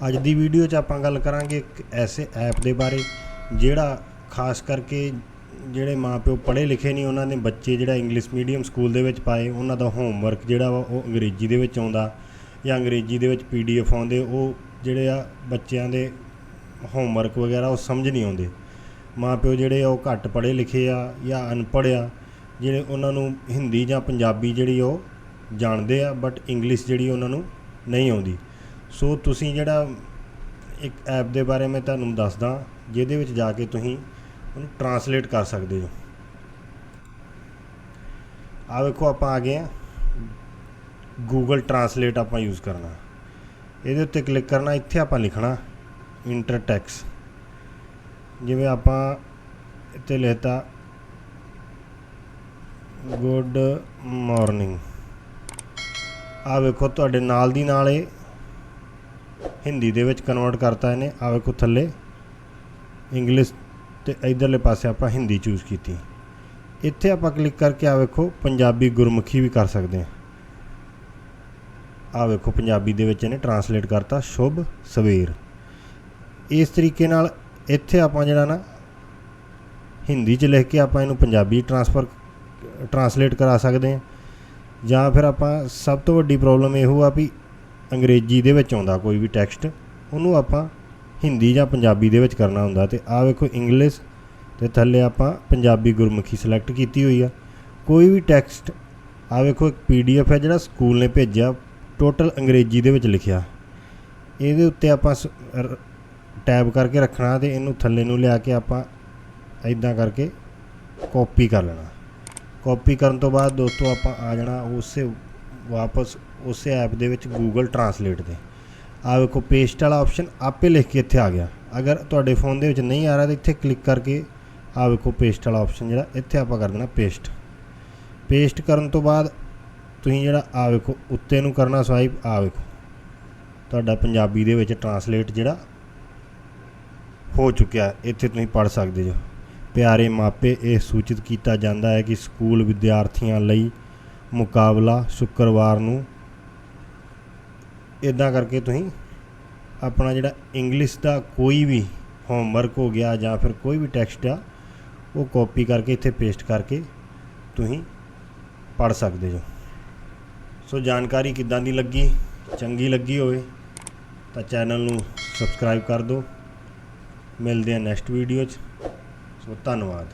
ਅੱਜ ਦੀ ਵੀਡੀਓ 'ਚ ਆਪਾਂ ਗੱਲ ਕਰਾਂਗੇ ਇੱਕ ਐਸੇ ਐਪ ਦੇ ਬਾਰੇ, ਜਿਹੜਾ ਖਾਸ ਕਰਕੇ ਜਿਹੜੇ ਮਾਪਿਓ ਪੜ੍ਹੇ ਲਿਖੇ ਨਹੀਂ, ਉਹਨਾਂ ਦੇ ਬੱਚੇ ਜਿਹੜਾ ਇੰਗਲਿਸ਼ ਮੀਡੀਅਮ ਸਕੂਲ ਦੇ ਵਿੱਚ ਪਾਏ, ਉਹਨਾਂ ਦਾ ਹੋਮਵਰਕ ਜਿਹੜਾ ਵਾ ਉਹ ਅੰਗਰੇਜ਼ੀ ਦੇ ਵਿੱਚ ਆਉਂਦਾ ਜਾਂ ਅੰਗਰੇਜ਼ੀ ਦੇ ਵਿੱਚ ਪੀਡੀਐਫ ਆਉਂਦੇ, ਉਹ ਜਿਹੜੇ ਆ ਬੱਚਿਆਂ ਦੇ ਹੋਮਵਰਕ ਵਗੈਰਾ ਉਹ ਸਮਝ ਨਹੀਂ ਆਉਂਦੇ। ਮਾਪਿਓ ਜਿਹੜੇ ਆ ਉਹ ਘੱਟ ਪੜ੍ਹੇ ਲਿਖੇ ਆ ਜਾਂ ਅਨਪੜ੍ਹ ਆ, ਜਿਹੜੇ ਉਹਨਾਂ ਨੂੰ ਹਿੰਦੀ ਜਾਂ ਪੰਜਾਬੀ ਜਿਹੜੀ ਉਹ ਜਾਣਦੇ ਆ ਬਟ ਇੰਗਲਿਸ਼ ਜਿਹੜੀ ਉਹਨਾਂ ਨੂੰ ਨਹੀਂ ਆਉਂਦੀ। ਸੋ ਤੁਸੀਂ ਜਿਹੜਾ ਇੱਕ ਐਪ ਦੇ ਬਾਰੇ ਮੈਂ ਤੁਹਾਨੂੰ ਦੱਸਦਾ, ਜਿਹਦੇ ਵਿੱਚ ਜਾ ਕੇ ਤੁਸੀਂ ਉਹਨੂੰ ਟਰਾਂਸਲੇਟ ਕਰ ਸਕਦੇ ਹੋ। ਆ ਵੇਖੋ, ਆਪਾਂ ਆ ਗਏ ਆ ਗੂਗਲ ਟਰਾਂਸਲੇਟ ਆਪਾਂ ਯੂਜ਼ ਕਰਨਾ। ਇਹਦੇ ਉੱਤੇ ਕਲਿੱਕ ਕਰਨਾ, ਇੱਥੇ ਆਪਾਂ ਲਿਖਣਾ ਇੰਟਰ ਟੈਕਸ ਜਿਵੇਂ ਆਪਾਂ ਇੱਥੇ ਲਿਖਤਾ ਗੁੱਡ ਮਾਰਨਿੰਗ ਆ ਵੇਖੋ, ਤੁਹਾਡੇ ਨਾਲ ਦੀ ਨਾਲ ਇਹ ਹਿੰਦੀ ਦੇ ਵਿੱਚ ਕਨਵਰਟ ਕਰਤਾ ਇਹਨੇ ਆ ਵੇਖੋ ਥੱਲੇ। ਇੰਗਲਿਸ਼ ਤੇ ਇਧਰਲੇ ਪਾਸੇ ਆਪਾਂ ਹਿੰਦੀ ਚੂਜ਼ ਕੀਤੀ। ਇੱਥੇ ਆਪਾਂ ਕਲਿੱਕ ਕਰਕੇ ਆ ਵੇਖੋ, ਪੰਜਾਬੀ ਗੁਰਮੁਖੀ ਵੀ ਕਰ ਸਕਦੇ ਹਾਂ। ਆ ਵੇਖੋ, ਪੰਜਾਬੀ ਦੇ ਵਿੱਚ ਇਹਨੇ ਟਰਾਂਸਲੇਟ ਕਰਤਾ, ਸ਼ੁਭ ਸਵੇਰ। ਇਸ ਤਰੀਕੇ ਨਾਲ ਇੱਥੇ ਆਪਾਂ ਜਿਹੜਾ ਨਾ, ਹਿੰਦੀ 'ਚ ਲਿਖ ਕੇ ਆਪਾਂ ਇਹਨੂੰ ਪੰਜਾਬੀ ਟਰਾਂਸਫਰ ਟਰਾਂਸਲੇਟ ਕਰਾ ਸਕਦੇ ਹਾਂ। ਜਾਂ ਫਿਰ ਆਪਾਂ ਸਭ ਤੋਂ ਵੱਡੀ ਪ੍ਰੋਬਲਮ ਇਹੋ ਆ ਵੀ ਅੰਗਰੇਜ਼ੀ ਦੇ ਵਿੱਚ ਆਉਂਦਾ, ਕੋਈ ਵੀ ਟੈਕਸਟ, ਉਹਨੂੰ ਆਪਾਂ ਹਿੰਦੀ ਜਾਂ ਪੰਜਾਬੀ ਦੇ ਵਿੱਚ ਕਰਨਾ ਹੁੰਦਾ ਤੇ ਆ ਵੇਖੋ ਇੰਗਲਿਸ਼ ਤੇ ਥੱਲੇ ਆਪਾਂ ਪੰਜਾਬੀ ਗੁਰਮੁਖੀ ਸਿਲੈਕਟ ਕੀਤੀ ਹੋਈ ਆ। ਕੋਈ ਵੀ ਟੈਕਸਟ ਆ ਵੇਖੋ ਇੱਕ ਪੀਡੀਐਫ ਹੈ ਜਿਹੜਾ ਸਕੂਲ ਨੇ ਭੇਜਿਆ ਟੋਟਲ ਅੰਗਰੇਜ਼ੀ ਦੇ ਵਿੱਚ ਲਿਖਿਆ। ਇਹਦੇ ਉੱਤੇ ਆਪਾਂ ਟੈਬ ਕਰਕੇ ਰੱਖਣਾ ਤੇ ਇਹਨੂੰ ਥੱਲੇ ਨੂੰ ਲਿਆ ਕੇ ਆਪਾਂ ਇਦਾਂ ਕਰਕੇ ਕਾਪੀ ਕਰ ਲੈਣਾ। ਕਾਪੀ ਕਰਨ ਤੋਂ ਬਾਅਦ ਦੋਸਤੋ ਆਪਾਂ ਆ ਜਾਣਾ, ਉਸੇ ਵਾਪਸ ਉਸੇ ਐਪ ਦੇ ਵਿੱਚ ਗੂਗਲ ਟਰਾਂਸਲੇਟ ਦੇ। ਆ ਵੇਖੋ ਪੇਸਟ ਵਾਲਾ ਆਪਸ਼ਨ ਆਪੇ ਲਿਖ ਕੇ ਇੱਥੇ ਆ ਗਿਆ। ਅਗਰ ਤੁਹਾਡੇ ਫੋਨ ਦੇ ਵਿੱਚ ਨਹੀਂ ਆ ਰਿਹਾ ਤਾਂ ਇੱਥੇ ਕਲਿੱਕ ਕਰਕੇ ਆ ਵੇਖੋ ਪੇਸਟ ਵਾਲਾ ਆਪਸ਼ਨ ਜਿਹੜਾ, ਇੱਥੇ ਆਪਾਂ ਕਰ ਦੇਣਾ ਪੇਸਟ ਪੇਸਟ ਕਰਨ ਤੋਂ ਬਾਅਦ ਤੁਸੀਂ ਜਿਹੜਾ ਆ ਵੇਖੋ, ਉੱਤੇ ਨੂੰ ਕਰਨਾ ਸਵਾਈਪ ਆ ਵੇਖੋ। ਤੁਹਾਡਾ ਪੰਜਾਬੀ ਦੇ ਵਿੱਚ ਟਰਾਂਸਲੇਟ ਜਿਹੜਾ ਹੋ ਚੁੱਕਿਆ, ਇੱਥੇ ਤੁਸੀਂ ਪੜ੍ਹ ਸਕਦੇ ਜੋ। ਪਿਆਰੇ ਮਾਪੇ, ਇਹ ਸੂਚਿਤ ਕੀਤਾ ਜਾਂਦਾ ਹੈ ਕਿ ਸਕੂਲ ਵਿਦਿਆਰਥੀਆਂ ਲਈ ਮੁਕਾਬਲਾ ਸ਼ੁੱਕਰਵਾਰ ਨੂੰ। ਇਦਾਂ ਕਰਕੇ ਤੁਸੀਂ ਆਪਣਾ ਜਿਹੜਾ ਇੰਗਲਿਸ਼ ਦਾ ਕੋਈ ਵੀ ਹੋਮਵਰਕ ਹੋ ਗਿਆ ਜਾਂ ਫਿਰ ਕੋਈ ਵੀ ਟੈਕਸਟ ਆ, ਉਹ ਕਾਪੀ ਕਰਕੇ ਇੱਥੇ ਪੇਸਟ ਕਰਕੇ ਤੁਸੀਂ ਪੜ ਸਕਦੇ ਹੋ। ਸੋ ਜਾਣਕਾਰੀ ਕਿੱਦਾਂ ਦੀ ਲੱਗੀ, ਚੰਗੀ ਲੱਗੀ ਹੋਵੇ ਤਾਂ ਚੈਨਲ ਨੂੰ ਸਬਸਕ੍ਰਾਈਬ ਕਰ ਦਿਓ। ਮਿਲਦੇ ਆ ਨੈਕਸਟ ਵੀਡੀਓ 'ਚ। ਸੋ ਧੰਨਵਾਦ।